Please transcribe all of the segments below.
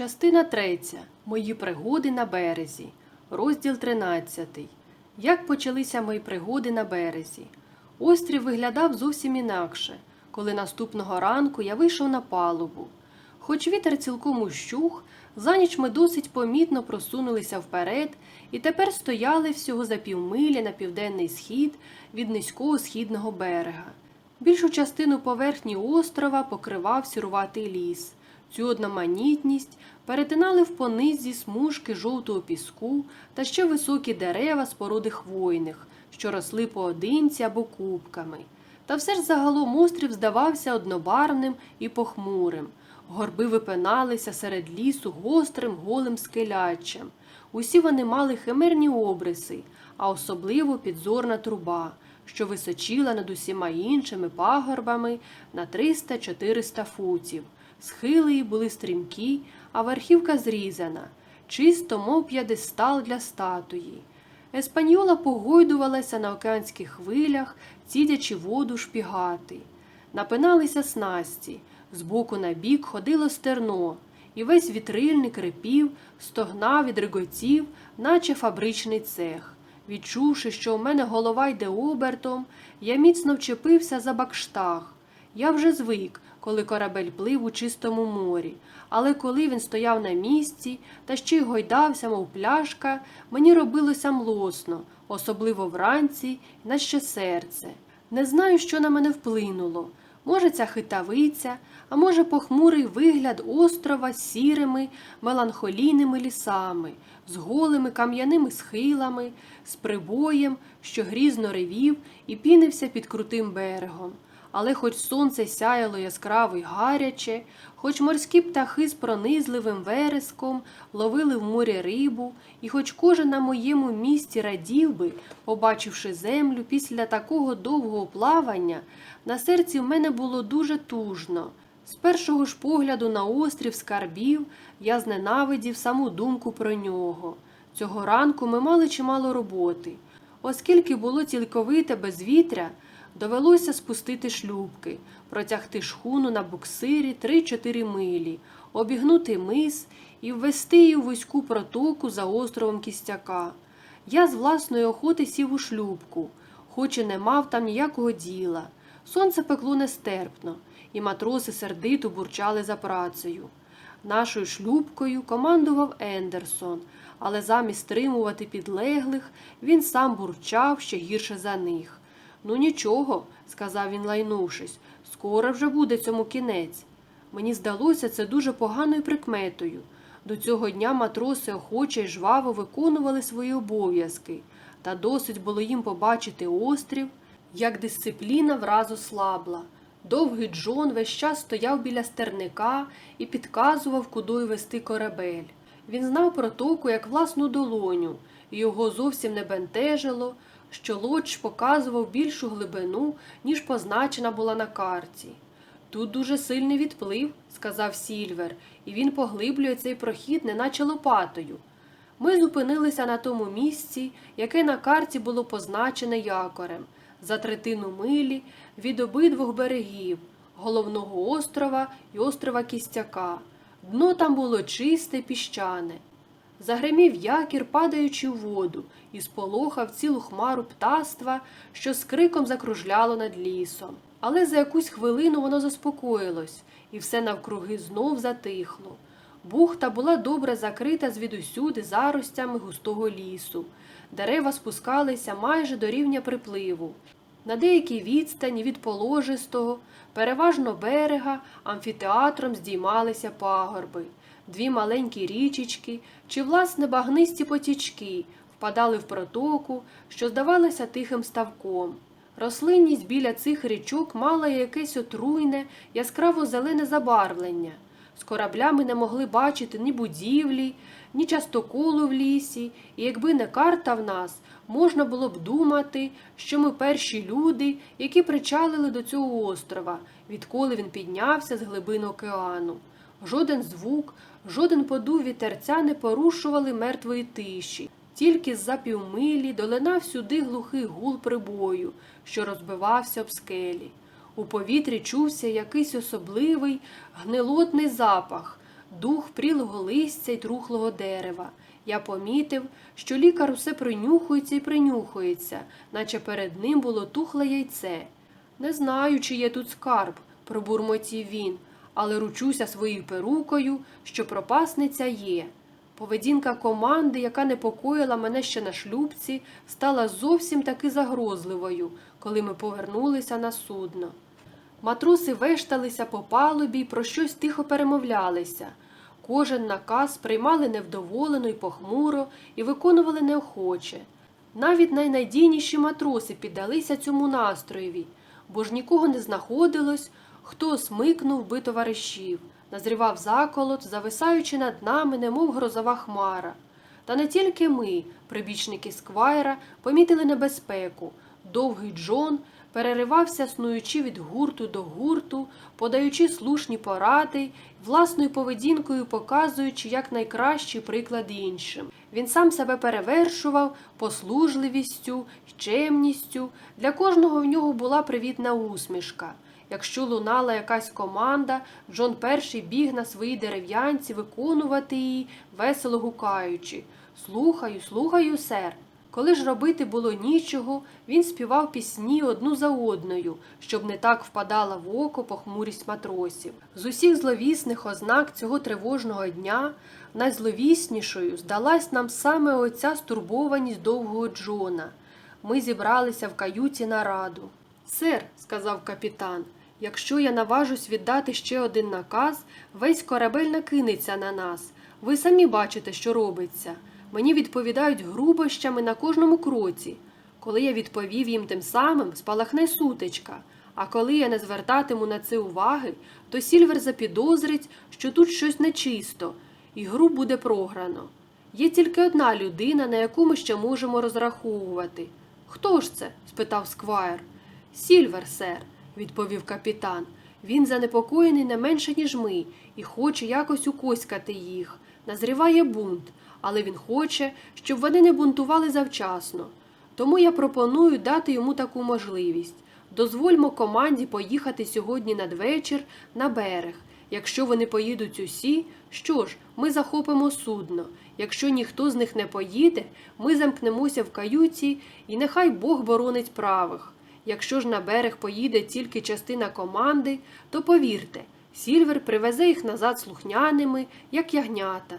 Частина третя. Мої пригоди на березі. Розділ 13. Як почалися мої пригоди на березі? Острів виглядав зовсім інакше, коли наступного ранку я вийшов на палубу. Хоч вітер цілком ущух, за ніч ми досить помітно просунулися вперед і тепер стояли всього за півмилі на південний схід від низького східного берега. Більшу частину поверхні острова покривав сіруватий ліс. Цю одноманітність перетинали в понизі смужки жовтого піску та ще високі дерева з породи хвойних, що росли поодинці або купками. Та все ж загалом острів здавався однобарвним і похмурим. Горби випиналися серед лісу гострим голим скеляччям. Усі вони мали химерні обриси, а особливо підзорна труба, що височила над усіма іншими пагорбами на 300-400 футів. Схили її були стрімкі, а верхівка зрізана, чисто, мов п'єдестал для статуї. Еспаньола погойдувалася на океанських хвилях, цідячи воду шпігати. Напиналися снасті, збоку на бік ходило стерно, і весь вітрильник рипів, стогнав і дриготів, наче фабричний цех. Відчувши, що у мене голова йде обертом, я міцно вчепився за бакштаг. Я вже звик, коли корабель плив у чистому морі, але коли він стояв на місці та ще й гойдався, мов пляшка, мені робилося млосно, особливо вранці, наче серце. Не знаю, що на мене вплинуло. Може, ця хитавиця, а може, похмурий вигляд острова з сірими, меланхолійними лісами, з голими кам'яними схилами, з прибоєм, що грізно ревів і пінився під крутим берегом. Але хоч сонце сяяло яскраво й гаряче, хоч морські птахи з пронизливим вереском ловили в морі рибу, і хоч кожен на моєму місці радів би, побачивши землю після такого довгого плавання, на серці в мене було дуже тужно. З першого ж погляду на острів скарбів я зненавидів саму думку про нього. Цього ранку ми мали чимало роботи. Оскільки було цілковите безвітря, довелося спустити шлюбки, протягти шхуну на буксирі 3-4 милі, обігнути мис і ввести її у вузьку протоку за островом Кістяка. Я з власної охоти сів у шлюбку, хоч і не мав там ніякого діла. Сонце пекло нестерпно, і матроси сердито бурчали за працею. Нашою шлюбкою командував Ендерсон, але замість стримувати підлеглих, він сам бурчав ще гірше за них. Ну нічого, сказав він, лайнувшись, скоро вже буде цьому кінець. Мені здалося це дуже поганою прикметою. До цього дня матроси охоче й жваво виконували свої обов'язки, та досить було їм побачити острів, як дисципліна вразу слабла. Довгий Джон весь час стояв біля стерника і підказував, кудою вести корабель. Він знав протоку як власну долоню, і його зовсім не бентежило, що лодж показував більшу глибину, ніж позначена була на карті. Тут дуже сильний відплив, сказав Сільвер, і він поглиблює цей прохід, неначе лопатою. Ми зупинилися на тому місці, яке на карті було позначене якорем, за третину милі від обидвох берегів, головного острова і острова Кістяка. Дно там було чисте, піщане. Загримів якір, падаючи в воду, і сполохав цілу хмару птаства, що з криком закружляло над лісом. Але за якусь хвилину воно заспокоїлось, і все навкруги знов затихло. Бухта була добре закрита звідусюди заростями густого лісу. Дерева спускалися майже до рівня припливу. На деякій відстані від положистого, переважно берега, амфітеатром здіймалися пагорби. Дві маленькі річечки чи, власне, багнисті потічки впадали в протоку, що здавалося тихим ставком. Рослинність біля цих річок мала якесь отруйне, яскраво зелене забарвлення. З кораблями не могли бачити ні будівлі, ні частоколу в лісі, і якби не карта в нас, можна було б думати, що ми перші люди, які причалили до цього острова, відколи він піднявся з глибин океану. Жоден звук, жоден подув вітерця не порушували мертвої тиші. Тільки з-за півмилі долинав сюди глухий гул прибою, що розбивався об скелі. У повітрі чувся якийсь особливий гнилотний запах, дух прілого листя й трухлого дерева. Я помітив, що лікар усе принюхується і принюхується, наче перед ним було тухле яйце. Не знаю, чи є тут скарб, пробурмотів він, але ручуся своєю перукою, що пропасниця є. Поведінка команди, яка непокоїла мене ще на шлюбці, стала зовсім таки загрозливою, коли ми повернулися на судно. Матроси вешталися по палубі й про щось тихо перемовлялися. Кожен наказ приймали невдоволено й похмуро і виконували неохоче. Навіть найнадійніші матроси піддалися цьому настроєві, бо ж нікого не знаходилось, хто смикнув би товаришів, назрівав заколот, зависаючи над нами, немов грозова хмара. Та не тільки ми, прибічники Сквайра, помітили небезпеку. Довгий Джон переривався, снуючи від гурту до гурту, подаючи слушні поради, власною поведінкою показуючи як найкращий приклад іншим. Він сам себе перевершував послужливістю чемністю. Для кожного в нього була привітна усмішка. Якщо лунала якась команда, Джон перший біг на своїй дерев'янці виконувати її, весело гукаючи Слухаю, слухаю, сер. Коли ж робити було нічого, він співав пісні одну за одною, щоб не так впадала в око похмурість матросів. З усіх зловісних ознак цього тривожного дня найзловіснішою здалась нам саме оця стурбованість довгого Джона. Ми зібралися в каюті на раду. Сер, сказав капітан, якщо я наважусь віддати ще один наказ, весь корабель накинеться на нас. Ви самі бачите, що робиться. Мені відповідають грубощами на кожному кроці. Коли я відповів їм тим самим, спалахне сутичка. А коли я не звертатиму на це уваги, то Сільвер запідозрить, що тут щось нечисто, і гру буде програно. Є тільки одна людина, на яку ми ще можемо розраховувати. Хто ж це? спитав Сквайр. Сільвер, сер, відповів капітан. Він занепокоєний не менше, ніж ми, і хоче якось укоськати їх. Назріває бунт, але він хоче, щоб вони не бунтували завчасно. Тому я пропоную дати йому таку можливість. Дозвольмо команді поїхати сьогодні надвечір на берег. Якщо вони поїдуть усі, що ж, ми захопимо судно. Якщо ніхто з них не поїде, ми замкнемося в каюті, і нехай Бог боронить правих. Якщо ж на берег поїде тільки частина команди, то повірте, Сільвер привезе їх назад слухняними, як ягнята.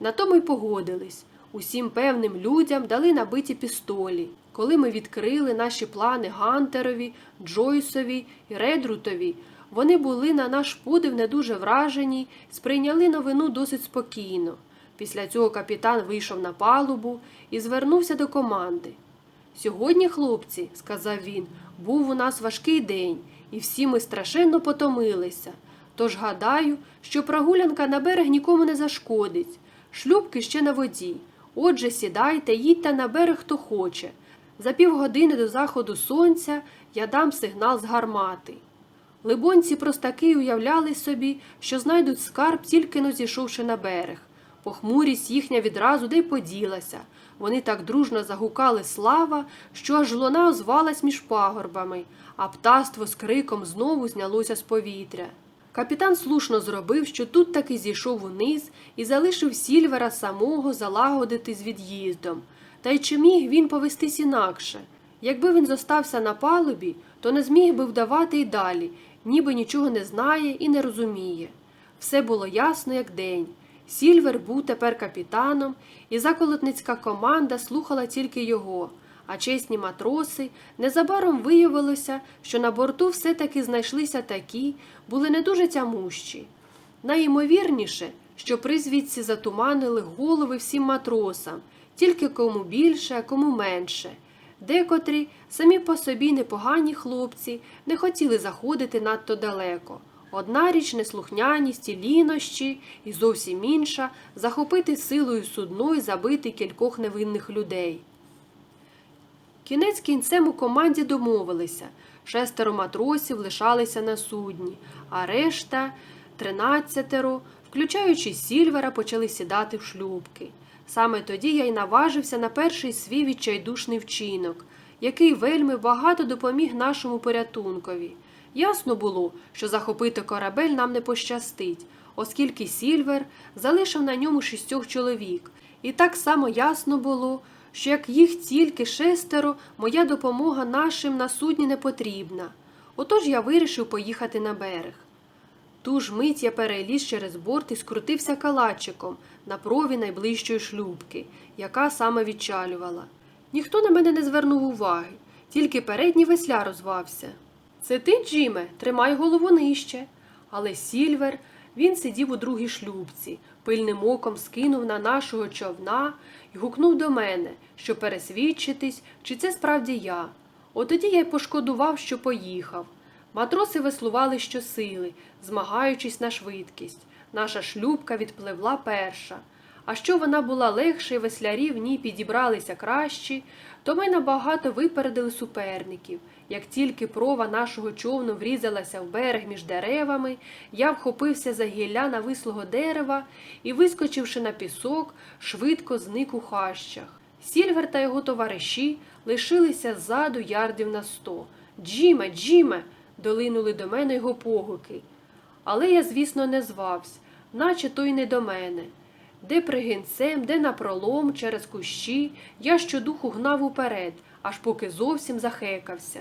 На тому й погодились. Усім певним людям дали набиті пістолі. Коли ми відкрили наші плани Гантерові, Джойсові і Редрутові, вони були на наш подив не дуже вражені, сприйняли новину досить спокійно. Після цього капітан вийшов на палубу і звернувся до команди. Сьогодні, хлопці, сказав він, був у нас важкий день, і всі ми страшенно потомилися. Тож гадаю, що прогулянка на берег нікому не зашкодить. Шлюбки ще на воді. Отже, сідайте, їдьте на берег, хто хоче. За півгодини до заходу сонця я дам сигнал з гармати. Либонці простаки уявляли собі, що знайдуть скарб, тільки но зійшовши на берег. Похмурість їхня відразу де й поділася. Вони так дружно загукали слава, що аж луна озвалась між пагорбами, а птаство з криком знову знялося з повітря. Капітан слушно зробив, що тут таки зійшов униз і залишив Сільвера самого залагодити з від'їздом. Та й чи міг він повестись інакше? Якби він зостався на палубі, то не зміг би вдавати й далі, ніби нічого не знає і не розуміє. Все було ясно, як день. Сільвер був тепер капітаном, і заколотницька команда слухала тільки його, а чесні матроси незабаром виявилося, що на борту все-таки знайшлися такі, були не дуже тямущі. Найімовірніше, що призвідці затуманили голови всім матросам, тільки кому більше, а кому менше. Декотрі, самі по собі непогані хлопці, не хотіли заходити надто далеко. Одна річ неслухняність і лінощі, і зовсім інша захопити силою судно і забити кількох невинних людей. Кінець кінцем у команді домовилися. Шестеро матросів лишалися на судні, а решта, тринадцятеро, включаючи Сільвера, почали сідати в шлюбки. Саме тоді я й наважився на перший свій відчайдушний вчинок, який вельми багато допоміг нашому порятункові. Ясно було, що захопити корабель нам не пощастить. оскільки Сільвер залишив на ньому шістьох чоловік, і так само ясно було, що як їх тільки шестеро, моя допомога нашим на судні не потрібна. Отож я вирішив поїхати на берег. Ту ж мить я переліз через борт і скрутився калачиком на прові найближчої шлюбки, яка саме відчалювала. Ніхто на мене не звернув уваги, тільки передній весля розвався. Це ти, Джиме, тримай голову нижче. Але Сільвер, він сидів у другій шлюбці, пильним оком скинув на нашого човна і гукнув до мене, щоб пересвідчитись, чи це справді я. От тоді я й пошкодував, що поїхав. Матроси веслували щосили, змагаючись на швидкість. Наша шлюбка відпливла перша. А що вона була легша і веслярі в ній підібралися кращі, то ми набагато випередили суперників. Як тільки прова нашого човну врізалася в берег між деревами, я вхопився за гілля навислого дерева і, вискочивши на пісок, швидко зник у хащах. Сільвер та його товариші лишилися ззаду ярдів на сто. Джіме, Джіме, долинули до мене його погуки. Але я, звісно, не звався, наче то й не до мене. Де пригінцем, де напролом, через кущі, я щодуху гнав уперед, аж поки зовсім захекався.